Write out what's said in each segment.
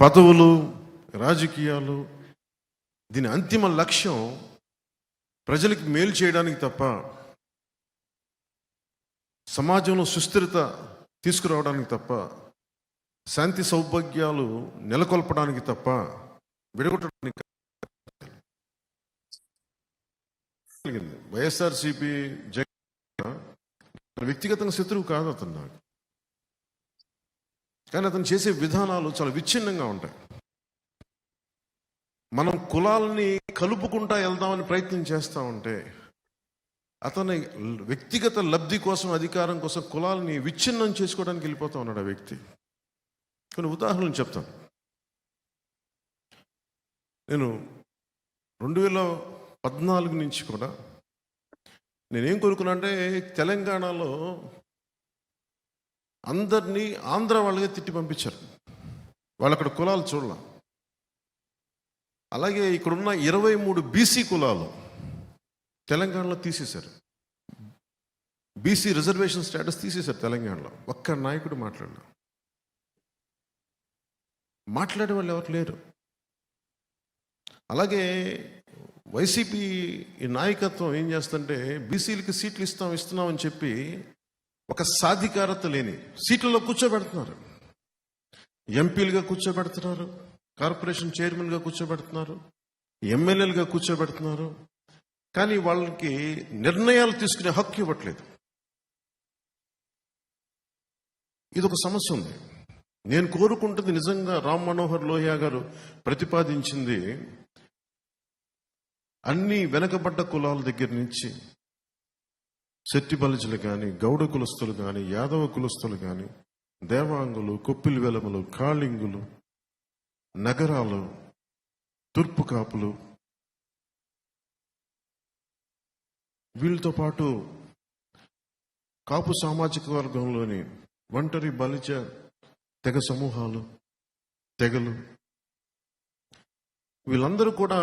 పదవులు రాజకీయాలు దీని అంతిమ లక్ష్యం ప్రజలకు మేలు చేయడానికి తప్ప సమాజంలో సుస్థిరత తీసుకురావడానికి తప్ప శాంతి సౌభాగ్యాలు నెలకొల్పడానికి తప్ప విడగొట్టడానికి వైఎస్ఆర్సీపీ వైఎస్ఆర్సిపి జగన్ వ్యక్తిగతంగా శత్రువు కాదు అతను నాకు. కానీ అతను చేసే విధానాలు చాలా విచ్ఛిన్నంగా ఉంటాయి. మనం కులాలని కలుపుకుంటా వెళ్దామని ప్రయత్నం చేస్తూ ఉంటే అతని వ్యక్తిగత లబ్ధి కోసం అధికారం కోసం కులాలని విచ్ఛిన్నం చేసుకోవడానికి వెళ్ళిపోతా ఉన్నాడు ఆ వ్యక్తి. కొన్ని ఉదాహరణలు చెప్తాను. నేను రెండు వేల పద్నాలుగు నుంచి కూడా నేనేం కోరుకున్నా అంటే తెలంగాణలో అందరినీ ఆంధ్ర వాళ్ళగా తిట్టి పంపించారు. వాళ్ళు అక్కడ కులాలు చూడాల. అలాగే ఇక్కడున్న ఇరవై మూడు బీసీ కులాలు తెలంగాణలో తీసేశారు. బీసీ రిజర్వేషన్ స్టేటస్ తీసేశారు తెలంగాణలో. ఒక్క నాయకుడు మాట్లాడలేదు మాట్లాడే వాళ్ళు ఎవరు లేరు. అలాగే వైసీపీ ఈ నాయకత్వం ఏం చేస్తుంటే బీసీలకి సీట్లు ఇస్తాం ఇస్తున్నాం అని చెప్పి ఒక సాధికారత లేని సీట్లలో కూర్చోబెడుతున్నారు. ఎంపీలుగా కూర్చోబెడుతున్నారు కార్పొరేషన్ చైర్మన్గా కూర్చోబెడుతున్నారు ఎమ్మెల్యేలుగా కూర్చోబెడుతున్నారు. కానీ వాళ్ళకి నిర్ణయాలు తీసుకునే హక్కు ఇవ్వట్లేదు. ఇది ఒక సమస్య ఉంది. నేను కోరుకుంటుంది నిజంగా రామ్ మనోహర్ లోహియా గారు ప్రతిపాదించింది అన్ని వెనకబడ్డ కులాల దగ్గర నుంచి శెట్టి బలిజులు కానీ గౌడ కులస్తులు కానీ యాదవ కులస్తులు కానీ దేవాంగులు కొప్పిలి వెలములు కాళింగులు నగరాలు తూర్పు కాపులు వీళ్ళతో పాటు కాపు సామాజిక వర్గంలోని ఒంటరి బలిజ తెగ సమూహాలు తెగలు వీళ్ళందరూ కూడా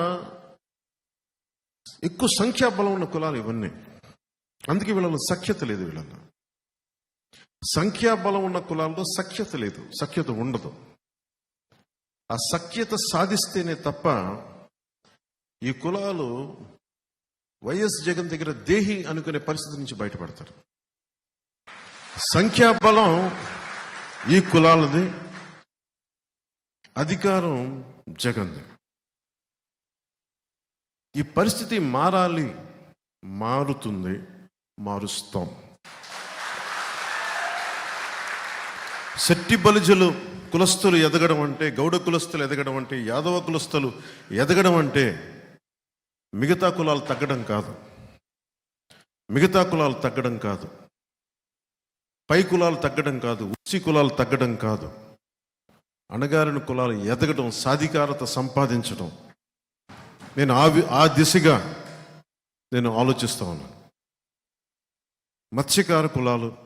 ఎక్కువ సంఖ్యాబలం ఉన్న కులాలు ఇవన్నీ. అందుకే వీళ్ళలో సఖ్యత లేదు వీళ్ళలో. సంఖ్యాబలం ఉన్న కులాల్లో సఖ్యత లేదు సఖ్యత ఉండదు. ఆ సఖ్యత సాధిస్తేనే తప్ప ఈ కులాలు వైఎస్ జగన్ దగ్గర దేహి అనుకునే పరిస్థితి నుంచి బయటపడతారు. సంఖ్యాబలం ఈ కులాలది అధికారం జగన్ది. ఈ పరిస్థితి మారాలి మారుతుంది. మారుస్తాం. శెట్టి బలిజలు కులస్తులు ఎదగడం అంటే గౌడ కులస్తులు ఎదగడం అంటే యాదవ కులస్తులు ఎదగడం అంటే మిగతా కులాలు తగ్గడం కాదు. మిగతా కులాలు తగ్గడం కాదు. పై కులాలు తగ్గడం కాదు. ఉచ్చి కులాలు తగ్గడం కాదు. అణగారిన కులాలు ఎదగడం సాధికారత సంపాదించడం. నేను ఆ ఆ దిశగా నేను ఆలోచిస్తా ఉన్నాను. మత్స్యకార కులాలు.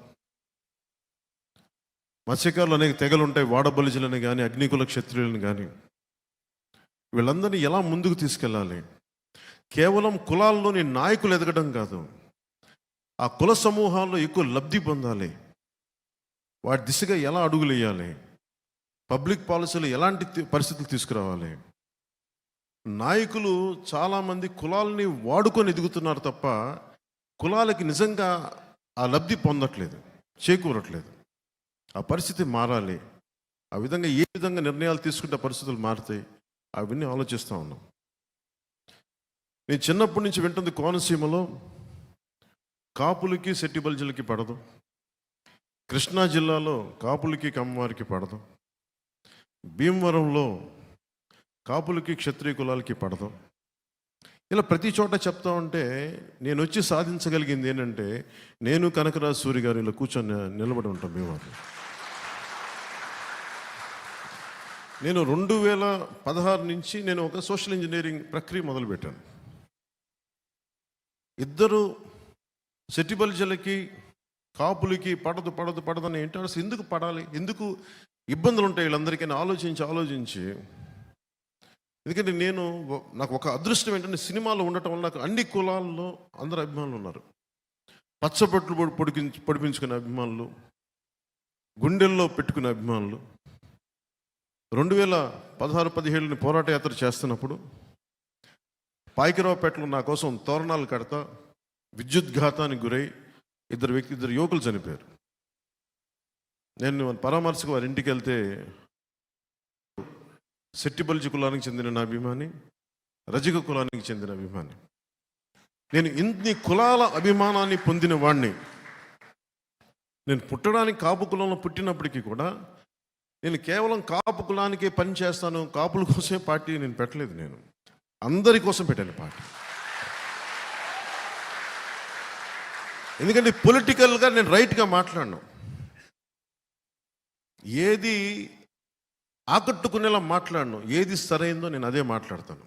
మత్స్యకారులు అనేక తెగలు ఉంటాయి. వాడబలిజులని కానీ అగ్నికుల క్షత్రియులను కానీ వీళ్ళందరినీ ఎలా ముందుకు తీసుకెళ్ళాలి? కేవలం కులాల్లోని నాయకులు ఎదగడం కాదు. ఆ కుల సమూహాల్లో ఎక్కువ లబ్ధి పొందాలి. వాటి దిశగా ఎలా అడుగులు వేయాలి పబ్లిక్ పాలసీలు ఎలాంటి పరిస్థితులు తీసుకురావాలి? నాయకులు చాలామంది కులాలని వాడుకొని ఎదుగుతున్నారు తప్ప కులాలకి నిజంగా ఆ లబ్ధి పొందట్లేదు చేకూరట్లేదు. ఆ పరిస్థితి మారాలి. ఆ విధంగా ఏ విధంగా నిర్ణయాలు తీసుకుంటే పరిస్థితులు మారుతాయి అవన్నీ ఆలోచిస్తూ ఉన్నాం. నేను చిన్నప్పటి నుంచి వింటుంది కోనసీమలో కాపులకి సెట్టిబల్జులకి పడదు. కృష్ణా జిల్లాలో కాపులకి కమ్మవారికి పడదు. భీమవరంలో కాపులకి క్షత్రియ కులాలకి పడదు. ఇలా ప్రతి చోట చెప్తా ఉంటే నేను వచ్చి సాధించగలిగింది ఏంటంటే నేను కనకరాజు సూరి గారు ఇలా కూర్చొని నిలబడి ఉంటాం మేము నేను రెండు వేల పదహారు నుంచి నేను ఒక సోషల్ ఇంజనీరింగ్ ప్రక్రియ మొదలుపెట్టాను. ఇద్దరు సెటిబల్జలకి కాపులకి పడదు పడదు పడదని ఏంటో ఎందుకు పడాలి ఎందుకు ఇబ్బందులు ఉంటాయి వీళ్ళందరికీ ఆలోచించి ఆలోచించి ఎందుకంటే నేను నాకు ఒక అదృష్టం ఏంటంటే సినిమాలో ఉండటం వల్ల నాకు అన్ని కులాల్లో అందరు అభిమానులు ఉన్నారు. పచ్చబొట్లు పొడికి పొడిపించుకునే అభిమానులు గుండెల్లో పెట్టుకునే అభిమానులు. రెండు వేల పదహారు పదిహేడుని పోరాట యాత్ర చేస్తున్నప్పుడు పాయికిరావుపేటలో నా కోసం తోరణాలు కడతా విద్యుద్ఘాతానికి గురై ఇద్దరు వ్యక్తి ఇద్దరు యువకులు చనిపోయారు. నేను పరామర్శకు వారి ఇంటికి వెళ్తే సెట్టిబల్జి కులానికి చెందిన నా అభిమాని రజక కులానికి చెందిన అభిమాని. నేను ఇన్ని కులాల అభిమానాన్ని పొందిన వాణ్ణి నేను పుట్టడానికి కాపు కులంలో పుట్టినప్పటికీ కూడా నేను కేవలం కాపు కులానికే పని చేస్తాను కాపుల కోసమే పార్టీ నేను పెట్టలేదు నేను. అందరి కోసం పెట్టాను పార్టీ. ఎందుకంటే పొలిటికల్గా నేను రైట్గా మాట్లాడను. ఏది ఆకట్టుకునేలా మాట్లాడను. ఏది సరైందో నేను అదే మాట్లాడతాను.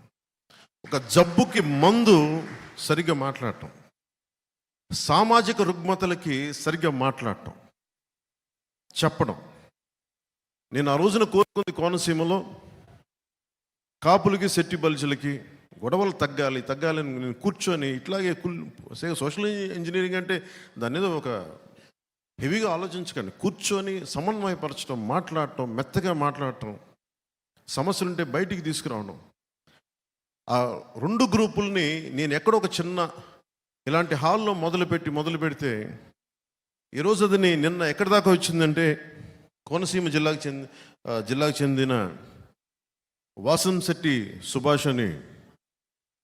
ఒక జబ్బుకి మందు సరిగ్గా మాట్లాడటం. సామాజిక రుగ్మతలకి సరిగ్గా మాట్లాడటం. చెప్పడం. నేను ఆ రోజున కోరుకుంది కోనసీమలో కాపులకి సెట్టి బల్జులకి గొడవలు తగ్గాలి తగ్గాలని నేను కూర్చొని ఇట్లాగే కుల్ సోషల్ ఇంజనీరింగ్ అంటే దాని మీద ఒక హెవీగా ఆలోచించకండి. కూర్చొని సమన్వయపరచడం మాట్లాడటం మెత్తగా మాట్లాడటం సమస్యలుంటే బయటికి తీసుకురావడం. ఆ రెండు గ్రూపుల్ని నేను ఎక్కడో ఒక చిన్న ఇలాంటి హాల్లో మొదలుపెట్టి మొదలు పెడితే ఈరోజు అది నిన్న ఎక్కడి దాకా వచ్చిందంటే కోనసీమ జిల్లాకు చెంది జిల్లాకు చెందిన వాసన్ శెట్టి సుభాష్ అని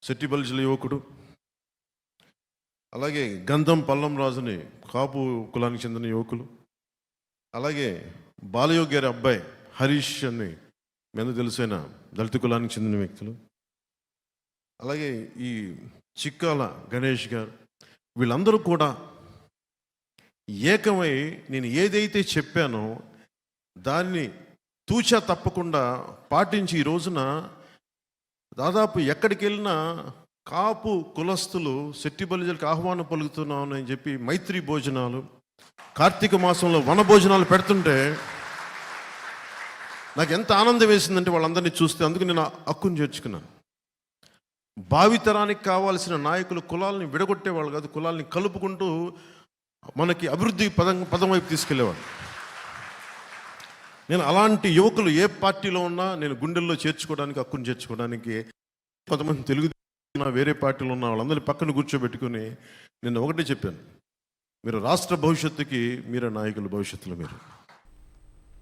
శెట్టిపల్లి జిల్లా యువకుడు. అలాగే గంధం పల్లం రాజుని కాపు కులానికి చెందిన యువకులు అలాగే బాలయోగి గారి అబ్బాయి హరీష్ అని మీద తెలిసిన దళిత కులానికి చెందిన వ్యక్తులు అలాగే ఈ చిక్కాల గణేష్ గారు వీళ్ళందరూ కూడా ఏకమై నేను ఏదైతే చెప్పానో దాన్ని తూచా తప్పకుండా పాటించి ఈ రోజున దాదాపు ఎక్కడికి వెళ్ళినా కాపు కులస్తులు శెట్టి బలిజలకు ఆహ్వానం పలుకుతున్నాను అని చెప్పి మైత్రి భోజనాలు కార్తీక మాసంలో వన భోజనాలు పెడుతుంటే నాకు ఎంత ఆనందం వేసిందంటే వాళ్ళందరినీ చూస్తే అందుకు నేను హక్కును చేర్చుకున్నాను. భావితరానికి కావాల్సిన నాయకులు కులాలని విడగొట్టేవాళ్ళు కాదు కులాల్ని కలుపుకుంటూ మనకి అభివృద్ధి పదం పదం వైపు తీసుకెళ్ళేవాడు నేను అలాంటి యువకులు ఏ పార్టీలో ఉన్నా నేను గుండెల్లో చేర్చుకోవడానికి హక్కును చేర్చుకోవడానికి కొంతమంది తెలుగు వేరే పార్టీలో ఉన్న వాళ్ళందరినీ పక్కన కూర్చోబెట్టుకుని నిన్న ఒకటే చెప్పాను. మీరు రాష్ట్ర భవిష్యత్తుకి మీరే నాయకులు భవిష్యత్తులో మీరు.